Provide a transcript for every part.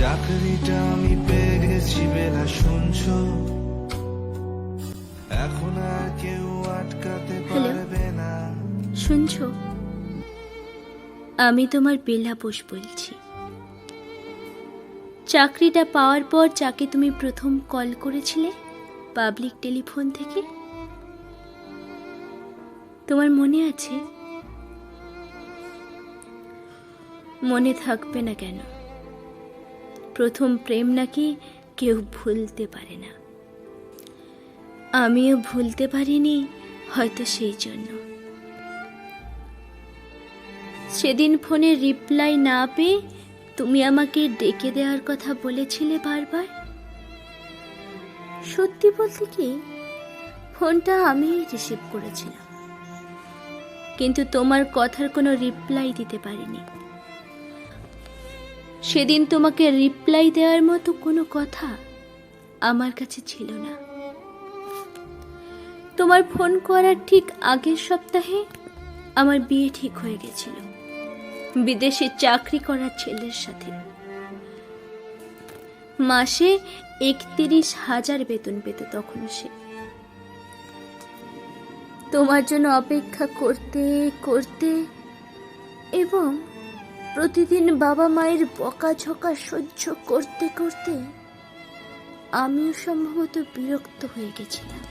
চাকরিটা আমি পেয়ে গেছি বেলা শুনছো। এখন আর কেউ আটকাতে। পারবে না। শুনছো? আমি তোমার বেলা বোস বলছি। চাকরিটা পাওয়ার পর যাকে তুমি প্রথম কল করেছিলে পাবলিক টেলিফোন থেকে? তোমার মনে আছে? মনে থাকবে না কেন? প্রথম প্রেম নাকি কেউ ভুলতে পারে না। আমিও ভুলতে পারিনি হয়তো সেই জন্য। সেদিন ফোনে রিপ্লাই না পেয়ে তুমি আমাকে ডেকে দেওয়ার কথা বলেছিলে বারবার? সত্যি বলতে কি, ফোনটা আমি রিসিভ করেছিলাম। কিন্তু তোমার কথার কোনো রিপ্লাই দিতে পারিনি। সেদিন তোমাকে রিপ্লাই দেওয়ার মতো কোনো কথা আমার কাছে ছিল না। তোমার ফোন করার ঠিক আগের সপ্তাহে আমার বিয়ে ঠিক হয়ে গেছিল। বিদেশে চাকরি করার ছেলের সাথে। মাসে একত্রিশ হাজার বেতন পেত তখন সে। তোমার জন্য অপেক্ষা করতে করতে এবং প্রতিদিন বাবা মায়ের বকাঝকা সহ্য করতে করতে আমিও সম্ভবত বিরক্ত হয়ে গেছিলাম।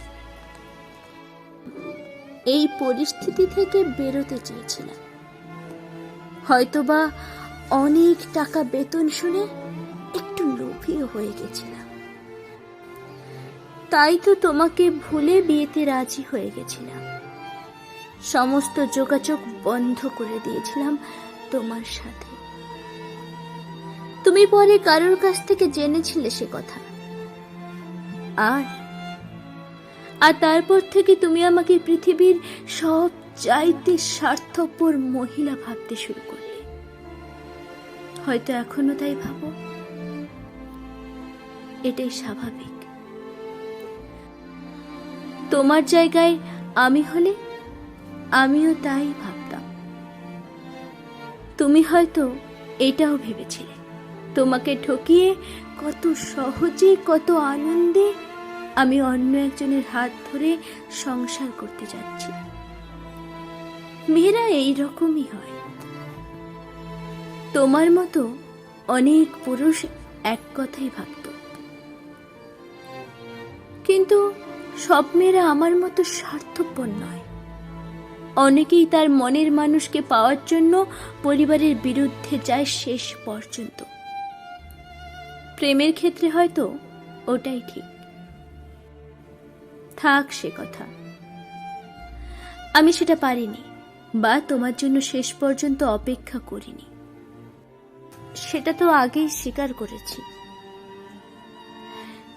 এই পরিস্থিতি থেকে বেরোতে চেয়েছিলাম। হয়তোবা অনেক টাকা বেতন শুনে একটু লোভীও হয়ে গেছিলাম। তাই তো তোমাকে ভুলে বিয়েতে রাজি হয়ে গেছিলাম। সমস্ত যোগাযোগ বন্ধ করে দিয়েছিলাম। তোমার সাথে। তুমি পরে কারোর কাছ থেকে জেনেছিলে সে কথা। আর? আর তারপর থেকে তুমি আমাকে পৃথিবীর সব চাইতে স্বার্থপর মহিলা ভাবতে শুরু করলে। হয়তো এখনও তাই ভাবো। এটাই স্বাভাবিক। তোমার জায়গায় আমি হলে আমিও তাই ভাবতাম তুমি হয়তো এটাও ভেবেছিলে। তোমাকে ঠকিয়ে কত সহজে, কত আনন্দে আমি অন্য একজনের হাত ধরে সংসার করতে যাচ্ছি। মেয়েরা এই রকমই হয়। তোমার মতো অনেক পুরুষ এক কথাই ভাবত। কিন্তু সব মেয়েরা আমার মতো স্বার্থপর নয়। অনেকেই তার মনের মানুষকে পাওয়ার জন্য পরিবারের বিরুদ্ধে যায় শেষ পর্যন্ত। প্রেমের ক্ষেত্রে হয়তো ওটাই ঠিক। থাক সে কথা। আমি সেটা পারিনি বা তোমার জন্য শেষ পর্যন্ত অপেক্ষা করিনি। সেটা তো আগেই স্বীকার করেছি।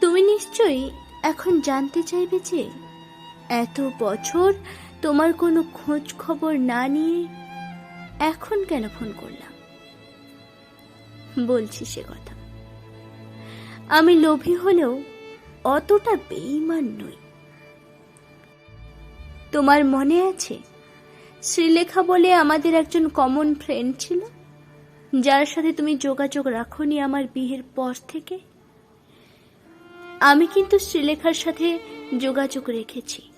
তুমি নিশ্চয়ই এখন জানতে চাইবে যে এত বছর তোমার কোনো খোঁজ খবর না নিয়ে এখন কেন ফোন করলাম? বলছি সে কথা। আমি লোভী হলেও অতটা বেইমান নই। তোমার মনে আছে শ্রীলেখা বলে আমাদের একজন কমন ফ্রেন্ড ছিল? যার সাথে তুমি যোগাযোগ রাখোনি আমার বিয়ের পর থেকে? আমি কিন্তু শ্রীলেখার সাথে যোগাযোগ রেখেছি।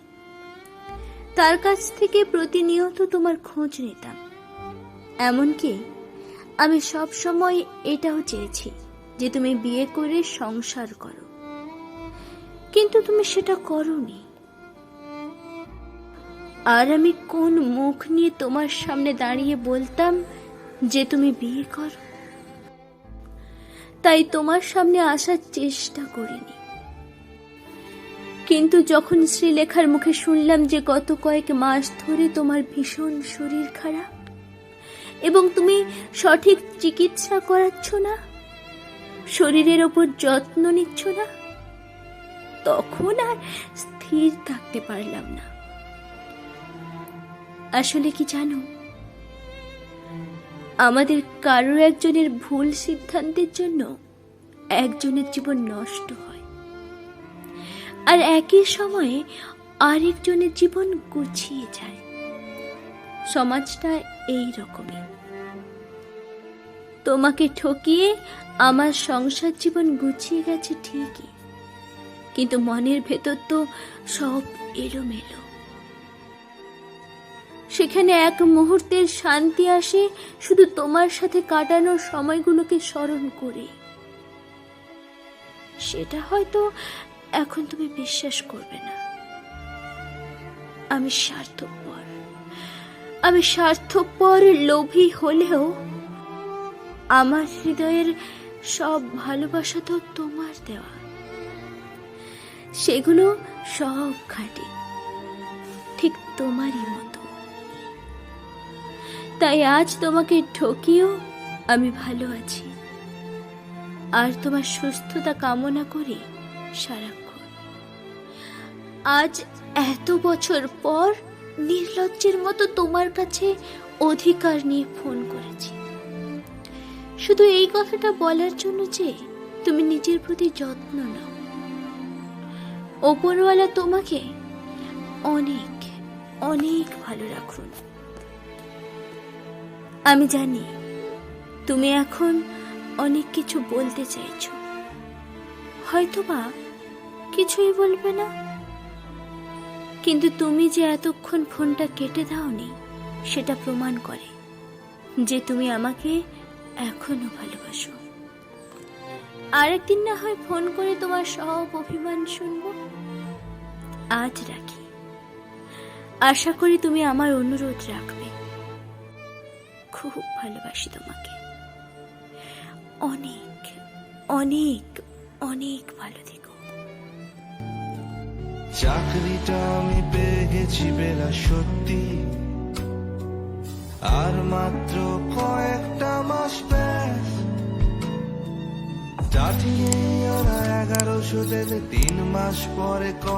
তার কাছ থেকে প্রতিনিয়ত তোমার খোঁজ নিতাম। এমনকি আমি সব সময় এটাও চেয়েছি যে তুমি বিয়ে করে সংসার করো। কিন্তু তুমি সেটা করনি। আর আমি কোন মুখ নিয়ে তোমার সামনে দাঁড়িয়ে বলতাম যে তুমি বিয়ে করো? তাই তোমার সামনে আসার চেষ্টা করিনি। কিন্তু যখন শ্রীলেখার মুখে শুনলাম যে গত কয়েক মাস ধরে তোমার ভীষণ শরীর খারাপ, এবং তুমি সঠিক চিকিৎসা করাচ্ছ না, শরীরের ওপর যত্ন নিচ্ছ না, তখন আর স্থির থাকতে পারলাম না। আসলে কি জানো, আমাদের কারও একজনের ভুল সিদ্ধান্তের জন্য একজনের জীবন নষ্ট হয়। আর একই সময়ে আরেকজনের জীবন গুছিয়ে যায়। সমাজটা এই রকমই। তোমাকে ঠকিয়ে আমার সংসার জীবন গুছিয়ে গেছে ঠিকই, কিন্তু মনের ভেতর তো সব এলোমেলো। সেখানে এক মুহূর্তের শান্তি আসে শুধু তোমার সাথে কাটানোর সময়গুলোকে স্মরণ করে। সেটা হয়তো এখন তুমি বিশ্বাস করবে না। আমি স্বার্থপর। আমি স্বার্থপর লোভী হলেও আমার হৃদয়ের সব ভালোবাসা তো তোমার দেওয়া। সেগুলো সব খাঁটি। ঠিক তোমারই মতো। তাই আজ তোমাকে ঠকিয়েও আমি ভালো আছি। আর তোমার সুস্থতা কামনা করি সারাক্ষণ। আজ এত বছর পর নির্লজ্জের মতো তোমার কাছে অধিকার নিয়ে ফোন করেছি। শুধু এই কথাটা বলার জন্য যে তুমি নিজের প্রতি যত্ন নাও। ওপরওয়ালা তোমাকে অনেক অনেক ভালো রাখুন। আমি জানি তুমি এখন অনেক কিছু বলতে চাইছো। হয়তোবা কিছুই বলবে না। কিন্তু তুমি যে এতক্ষণ ফোনটা কেটে দাওনি, সেটা প্রমাণ করে যে তুমি আমাকে এখনও ভালোবাসো। আরেকদিন না হয় ফোন করে তোমার সব অভিমান শুনব। আজ রাখি। আশা করি তুমি আমার অনুরোধ রাখবে। খুব ভালোবাসি তোমাকে। অনেক অনেক অনেক ভালো থেকো চাকরিটা আমি পেয়ে গেছি বেলা সত্যি। আর মাত্র কয়েকটা মাস ব্যাস। চাটিয়ে ওরা এগারোশো দেবে তিন মাস পরে কম